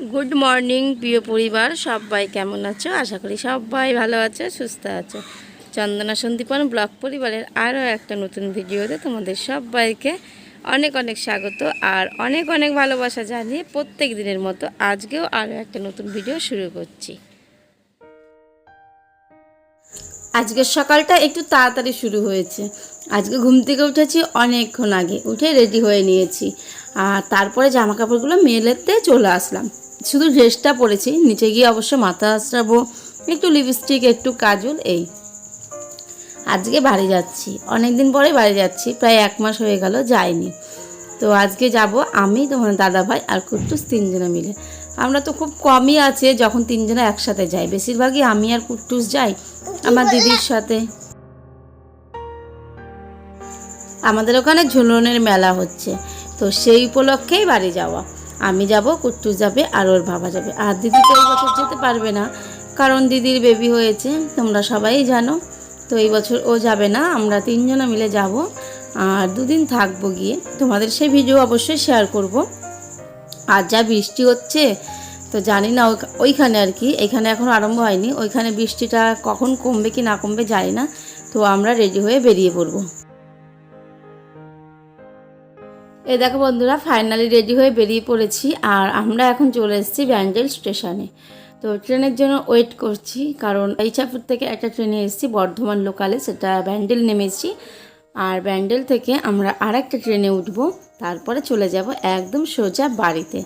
Good morning প্রিয় পরিবার। সবাই কেমন আছো? আশা করি সবাই ভালো আছো, সুস্থ আছো। চন্দনা সন্দীপন ব্লগ পরিবারের আরও একটা নতুন ভিডিওতে তোমাদের সবাইকে অনেক অনেক স্বাগত আর অনেক অনেক ভালোবাসা জানিয়ে প্রত্যেক দিনের মতো আজকেও আরও একটা নতুন ভিডিও শুরু করছি। আজকের সকালটা একটু তাড়াতাড়ি শুরু হয়েছে। আজকে ঘুম থেকে উঠেছি অনেকক্ষণ আগে উঠে রেডি হয়ে নিয়েছি। আর তারপরে জামা কাপড়গুলো মেলেতে চলে আসলাম। শুধু ড্রেসটা পরেছি নিচে গিয়ে অবশ্য মাথা আশ্রাবো একটু লিপস্টিক একটু কাজল এই। আজকে বাড়ি যাচ্ছি অনেক দিন পরে বাড়ি যাচ্ছি প্রায় এক মাস হয়ে গেল যাইনি। তো আজকে যাব আমি তোমার দাদা ভাই আর কুট্টুস তিনজনে মিলে। আমরা তো খুব কমই আছে যখন তিনজনে একসাথে যাই। বেশিরভাগই আমি আর কুট্টুস যাই আমার দিদির সাথে। আমাদের ওখানে ঝুলনের মেলা হচ্ছে। তো সেই উপলক্ষেই বাড়ি যাওয়া। আমি যাব কুট্টুস যাবে, আর ওর বাবা যাবে। আর দিদি তো এই বছর যেতে পারবে না, কারণ দিদির বেবি হয়েছে, তোমরা সবাই জানো। তো এই বছর ও যাবে না, আমরা তিনজনে মিলে যাব, আর দুদিন থাকব গিয়ে। তোমাদের সেই ভিডিও অবশ্যই শেয়ার করব। আর যা বৃষ্টি হচ্ছে, তো জানি না ওইখানে আর কি, এখানে এখন আরম্ভ হয়নি। ওইখানে বৃষ্টিটা কখন কমবে কি না কমবে জানি না। তো আমরা রেডি হয়ে বেরিয়ে পড়ব। এই দেখো বন্ধুরা ফাইনালি রেডি হয়ে বেরিয়ে পড়েছি আর আমরা এখন চলে এসেছি ব্যান্ডেল স্টেশনে। তো ট্রেনের জন্য ওয়েট করছি, কারণ ইচ্ছাপুর থেকে একটা ট্রেনে এসেছি, বর্ধমান লোকালে সেটা ব্যান্ডেল নেমেছি। আর ব্যান্ডেল থেকে আমরা আর একটা ট্রেনে উঠব, তারপরে চলে যাব একদম সোজা বাড়িতে।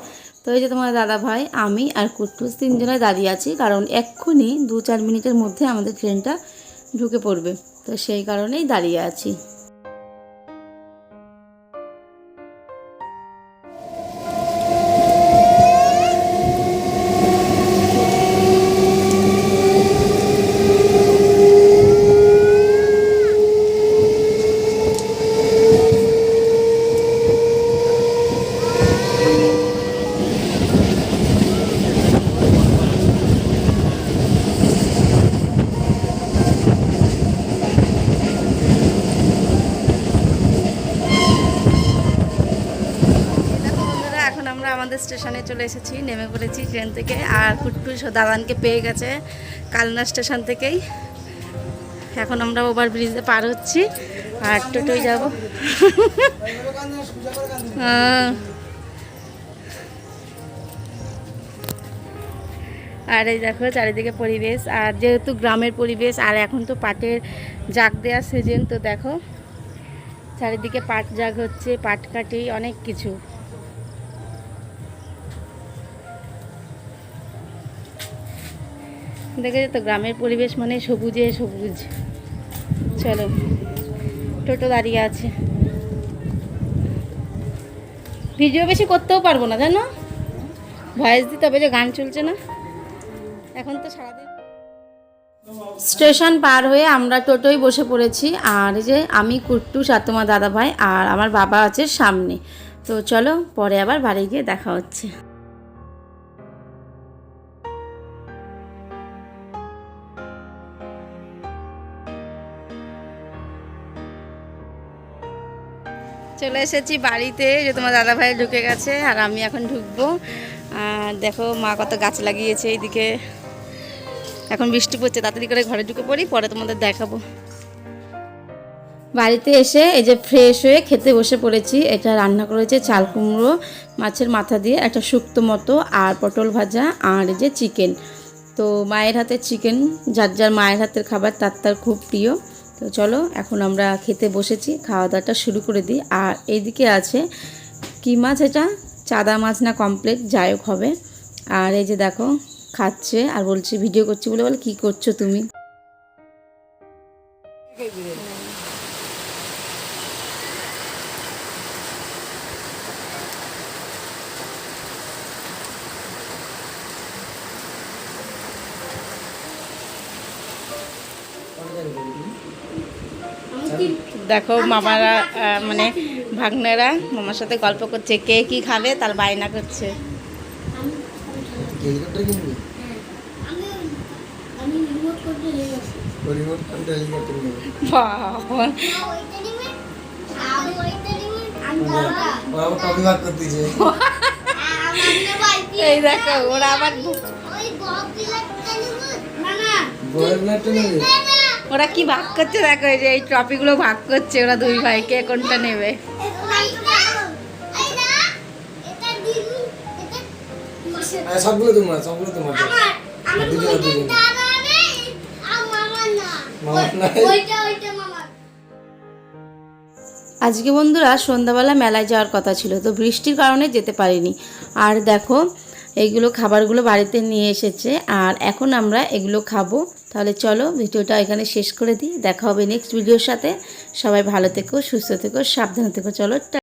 তো এই যে তোমার দাদা ভাই, আমি আর কুট্টুস তিনজনে দাঁড়িয়ে আছি, কারণ এক্ষুনি দু চার মিনিটের মধ্যে আমাদের ট্রেনটা ঢুকে পড়বে। তো সেই কারণেই দাঁড়িয়ে আছি। আমাদের স্টেশনে চলে এসেছি, নেমে পড়েছি ট্রেন থেকে। আর কুট্টুস দাদানকে পেয়ে গেছে কালনা স্টেশন থেকেই। এখন আমরা ওভার ব্রিজে পার হচ্ছি। আর টোটোয় যাব। আর এই দেখো চারিদিকে পরিবেশ, আর যেহেতু গ্রামের পরিবেশ, আর এখন তো পাটের জাগ দেওয়ার সিজন তো দেখো চারিদিকে পাট জাগ হচ্ছে, পাট কাটি, অনেক কিছু। দেখেছ তো, গ্রামের পরিবেশ মানে সবুজে সবুজ। চলো, টোটো দাঁড়িয়ে আছে। ভিডিও বেশি করতেও পারব না, জানো? ভয়েস দিতে হবে যে গান চলছে না। এখন তো সারাদিন স্টেশন পার হয়ে আমরা টোটোয় বসে পড়েছি, আর যে আমি, কুট্টু, সাতমা দাদা ভাই আর আমার বাবা আছে সামনে। তো চলো, পরে আবার বাড়ি গিয়ে দেখা হচ্ছে। চলে এসেছি বাড়িতে যে তোমার দাদা ভাই ঢুকে গেছে আর আমি এখন ঢুকবো। দেখো মা কত গাছ লাগিয়েছে এইদিকে। এখন বৃষ্টি পড়ছে, তাড়াতাড়ি করে ঘরে ঢুকে পড়ি, পরে তোমাদের দেখাবো। বাড়িতে এসে এই যে ফ্রেশ হয়ে খেতে বসে পড়েছি। এটা রান্না করেছে চাল কুমড়ো, মাছের মাথা দিয়ে, একটা শুক্তো মতো আর পটল ভাজা আর এই যে চিকেন তো মায়ের হাতের চিকেন যার যার মায়ের হাতের খাবার, তার তার খুব প্রিয়। তো চলো, এখন আমরা খেতে বসেছি খাওয়া দাওয়াটা শুরু করে দিই। আর এইদিকে আছে, কি মাছ এটা? চাদা মাছ না কমপ্লিট যাই হোক হবে। আর এই যে দেখো, খাচ্ছে আর বলছি, ভিডিও করছি বলে বলে, কী করছ তুমি? দেখো মামারা মানে ভাগ্নেরা মামার সাথে গল্প করছে কে কি খাবে তার বায়না করছে। এই দেখো ওরা আবার ওরা কি ভাগ করছে দেখো এই যে এই ট্রফিগুলো ভাগ করছে ওরা দুই ভাই কে কোনটা নেবে? সবগুলো তোমার সবগুলো তোমার দুজন, দুজন। আজকে বন্ধুরা সন্ধ্যাবেলা মেলায় যাওয়ার কথা ছিল তো বৃষ্টির কারণে যেতে পারিনি। আর দেখো এইগুলো খাবারগুলো বাড়িতে নিয়ে এসেছে আর এখন আমরা এগুলো খাব। তাহলে চলো ভিডিওটা এখানে শেষ করে দিই। দেখা হবে নেক্সট ভিডিওর সাথে। সবাই ভালো থেকো, সুস্থ থেকো, সাবধানে থেকো। চলো